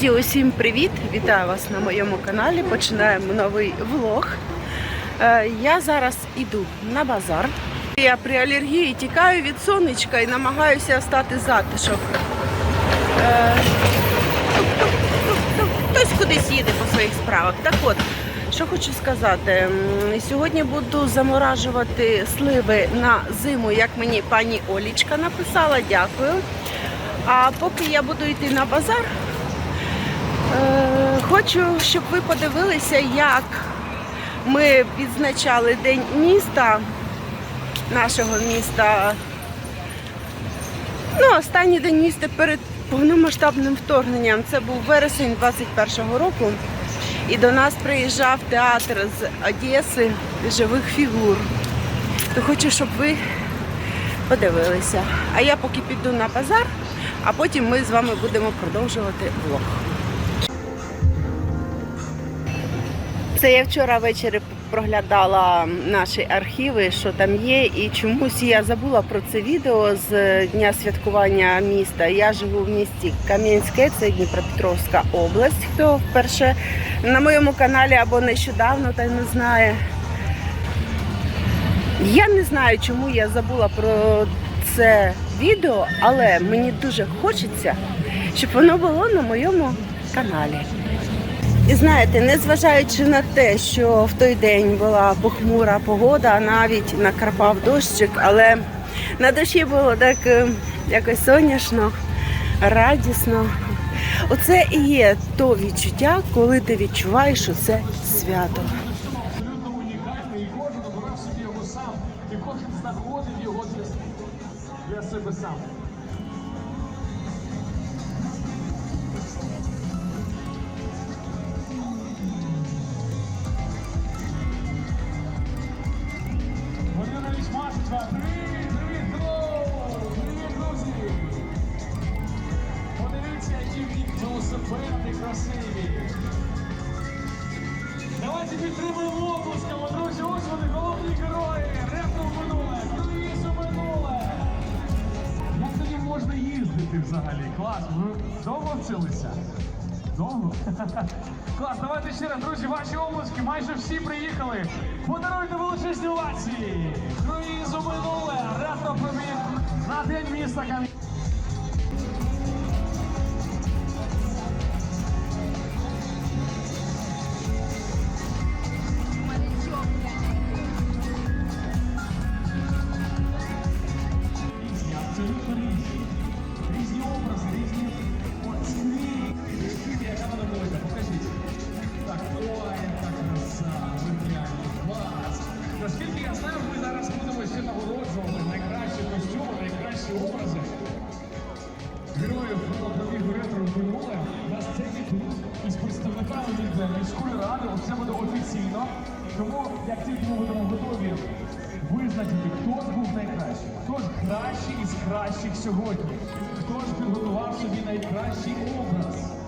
Друзі, усім привіт! Вітаю вас на моєму каналі. Починаємо новий влог. Е, Я зараз іду на базар. Я при алергії тікаю від сонечка і намагаюся стати затишок. Е, Хтось кудись їде по своїх справах. Так от, що хочу сказати, сьогодні буду заморажувати сливи на зиму, як мені пані Олічка написала. Дякую. А поки я буду йти на базар, Хочу, щоб ви подивилися, як ми відзначали День міста, нашого міста. Ну, останній день міста перед повномасштабним вторгненням. Це був вересень 21-го року. І до нас приїжджав театр з Одеси живих фігур. То хочу, щоб ви подивилися. А я поки піду на базар, а потім ми з вами будемо продовжувати влог. Це я вчора ввечері проглядала наші архіви, що там є, і чомусь я забула про це відео з дня святкування міста. Я живу в місті Кам'янське, це Дніпропетровська область. Хто вперше на моєму каналі або нещодавно, та й не знає. Я не знаю, чому я забула про це відео, але мені дуже хочеться, щоб воно було на моєму каналі. І знаєте, незважаючи на те, що в той день була похмура погода, навіть накрапав дощик, але на душі було так е, якось сонячно, радісно. Оце і є то відчуття, коли ти відчуваєш, що це свято. і кожен обирав собі його сам, і кожен знаходив його для себе сам. Велосипеди красиві. Давайте підтримуємо оплесками, друзі. Ось вони, головні герої. Репно в минуле, круїз у минуле. Як тоді можна їздити взагалі? Клас. Ви довго вчилися? Довго? Клас, давайте ще раз, друзі, ваші обласки, майже всі приїхали. Подаруйте величезні овації. Круїз у минуле. Репно пробіг на день міста Кам'ян. Міської ради. Це буде офіційно. Тому як тільки ми будемо готові визначити, хто ж був найкращий, хто ж кращий із кращих сьогодні, хто ж підготував собі найкращий образ.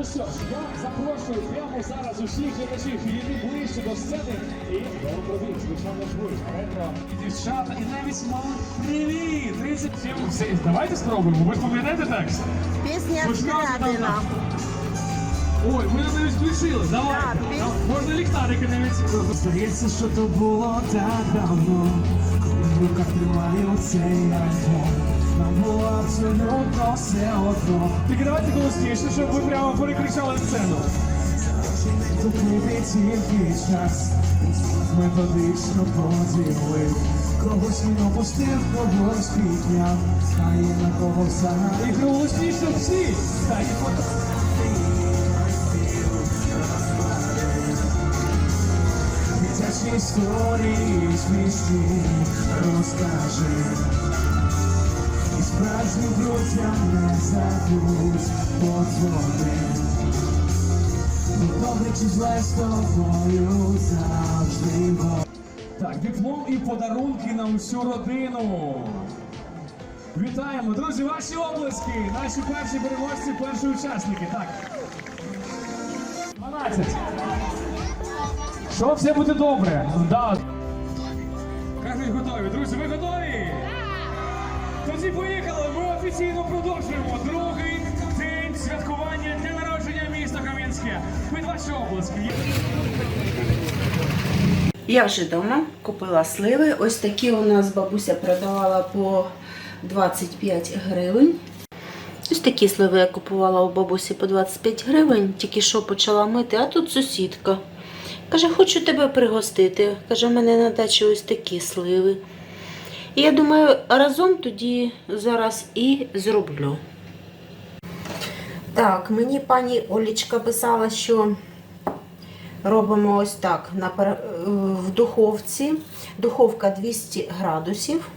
Ну що ж, я запрошую прямо зараз усіх глядачів підійти ближче до сцени і добробіг, звичайно ж ви, ретро, і дівчата, і навіть мама. Привіт! 37. Все, давайте спробуємо. Ви ж пам'ятаєте текст? Пісня там, Ой, ми навіть включили. Давай. Можна ліхтарики навіть. Здається, що то було так давно. Коли в руках тримаю цей альбом. Нам все одно. Тільки давайте голосніше, щоб ви прямо перекричали сцену. Купити тільки час, методично поділив. Когось він опустив, когось підняв, а є на кого взагалі. І голосніше всі, та й. Дитячі історії смішні розкажи. Справжнім друзям не забудь подзвони. Добре чи зле з тобою завжди. Так, диплом і подарунки на усю родину. Вітаємо, друзі, ваші обласки, наші перші переможці, перші учасники. Так. 12. Що все буде добре? Да. Кажуть, готові. Друзі, ви готові? Друзі, поїхали! Ми офіційно продовжуємо другий день святкування дня народження міста Кам'янське. Під ваші обласки. Я вже вдома купила сливи. Ось такі у нас бабуся продавала по 25 гривень. Ось такі сливи я купувала у бабусі по 25 гривень, тільки що почала мити, а тут сусідка. Каже, хочу тебе пригостити. Каже, в мене на дачі ось такі сливи. Я думаю, разом тоді зараз і зроблю. Так, мені пані Олічка писала, що робимо ось так в духовці. Духовка 200 градусів.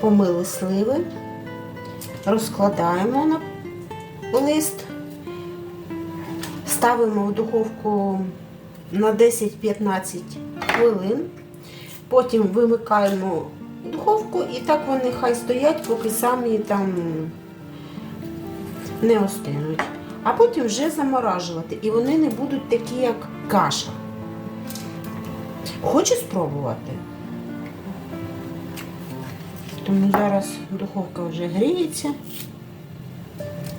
Помили сливи, розкладаємо на лист, ставимо в духовку на 10-15 хвилин. Потім вимикаємо духовку і так вони хай стоять, поки самі там не остинуть. А потім вже заморажувати. І вони не будуть такі, як каша. Хочу спробувати. Тому зараз духовка вже гріється,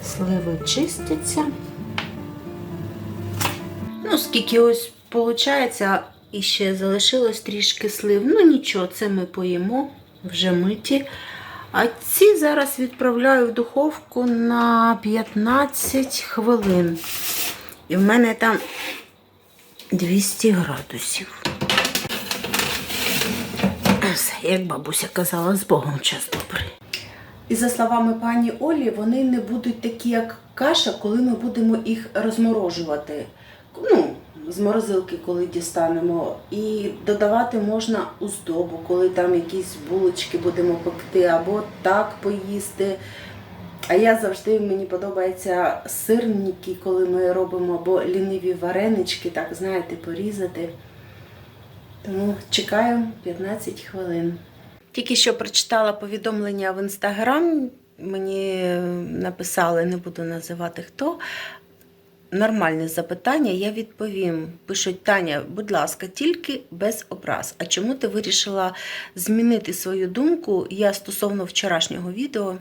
сливи чистяться. Ну, скільки ось виходить, і ще залишилось трішки слив. Ну нічого, це ми поїмо, вже миті. А ці зараз відправляю в духовку на 15 хвилин. І в мене там 200 градусів. Як бабуся казала, з Богом час добрий. І за словами пані Олі, вони не будуть такі, як каша, коли ми будемо їх розморожувати. Ну, з морозилки, коли дістанемо. І додавати можна у здобу, коли там якісь булочки будемо пекти, або так поїсти. А я завжди мені подобаються сирники, коли ми робимо або ліниві варенички, так знаєте, порізати. Тому чекаю 15 хвилин. Тільки що прочитала повідомлення в інстаграм. Мені написали, не буду називати хто. Нормальне запитання, я відповім. Пишуть Таня, будь ласка, тільки без образ. А чому ти вирішила змінити свою думку? Я стосовно вчорашнього відео.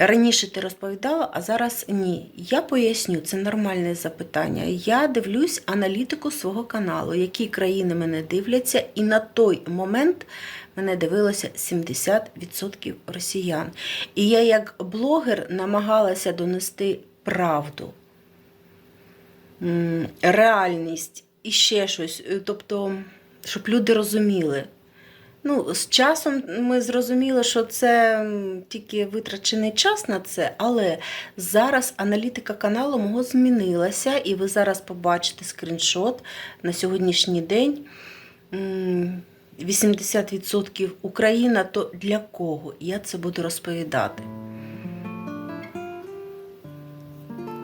Раніше ти розповідала, а зараз ні. Я поясню, це нормальне запитання. Я дивлюсь аналітику свого каналу, які країни мене дивляться, і на той момент мене дивилося 70% росіян. І я, як блогер, намагалася донести правду, реальність і ще щось. Е, Тобто, щоб люди розуміли. Ну, з часом ми зрозуміли, що це тільки витрачений час на це, але зараз аналітика каналу мого змінилася, і ви зараз побачите скріншот на сьогоднішній день. 80% Україна, то для кого? Я це буду розповідати.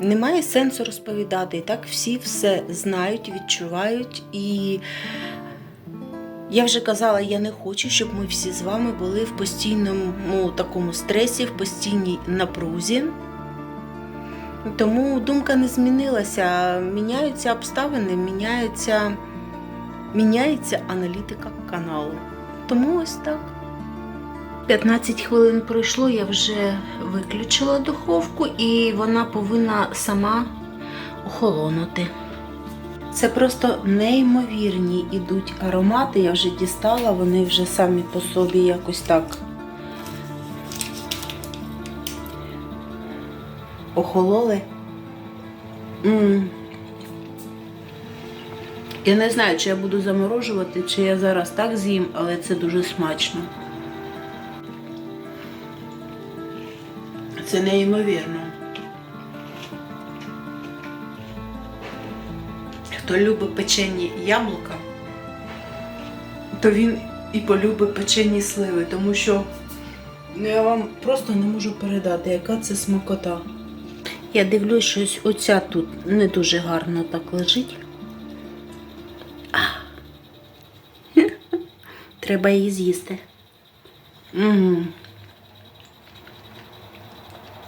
Немає сенсу розповідати. І так всі все знають, відчувають. І я вже казала, я не хочу, щоб ми всі з вами були в постійному такому стресі, в постійній напрузі. Тому думка не змінилася. Міняються обставини, міняються, міняється аналітика каналу. Тому ось так. 15 хвилин пройшло, я вже виключила духовку і вона повинна сама охолонути. Це просто неймовірні ідуть аромати. Я вже дістала, вони вже самі по собі якось так охололи. м Я не знаю, чи я буду заморожувати, чи я зараз так з'їм, але це дуже смачно. Це неймовірно. Хто любить печені яблука, то він і полюбить печені сливи, тому що ну, я вам просто не можу передати, яка це смакота. Я дивлюсь, щось оця тут не дуже гарно так лежить. Треба її з'їсти. М.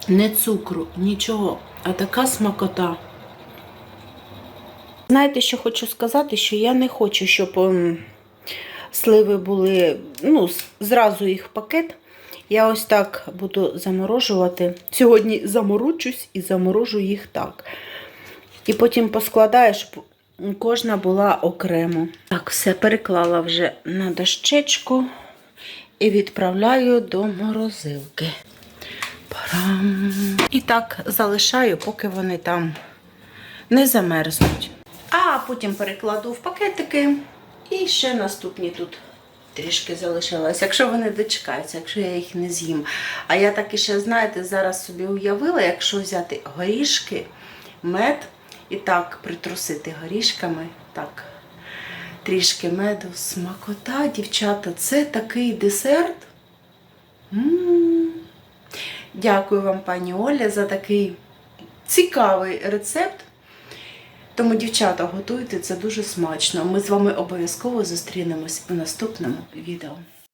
Не цукру, нічого, а така смакота. Знаєте, що хочу сказати, що я не хочу, щоб ем, Сливи були, ну, зразу їх пакет. Я ось так буду заморожувати. Сьогодні заморочусь і заморожу їх так. І потім поскладаю, щоб кожна була окремо. Так, все переклала вже на дощечку і відправляю до морозилки. Парам. І так залишаю, поки вони там не замерзнуть. А потім перекладу в пакетики. І ще наступні тут трішки залишилось. Якщо вони дочекаються, якщо я їх не з'їм. А я так і ще, знаєте, зараз собі уявила, якщо взяти горішки, мед і так притрусити горішками, так, трішки меду, смакота, дівчата, це такий десерт. М. Дякую вам, пані Оля, за такий цікавий рецепт. Тому, дівчата, готуйте це дуже смачно. Ми з вами обов'язково зустрінемось у наступному відео.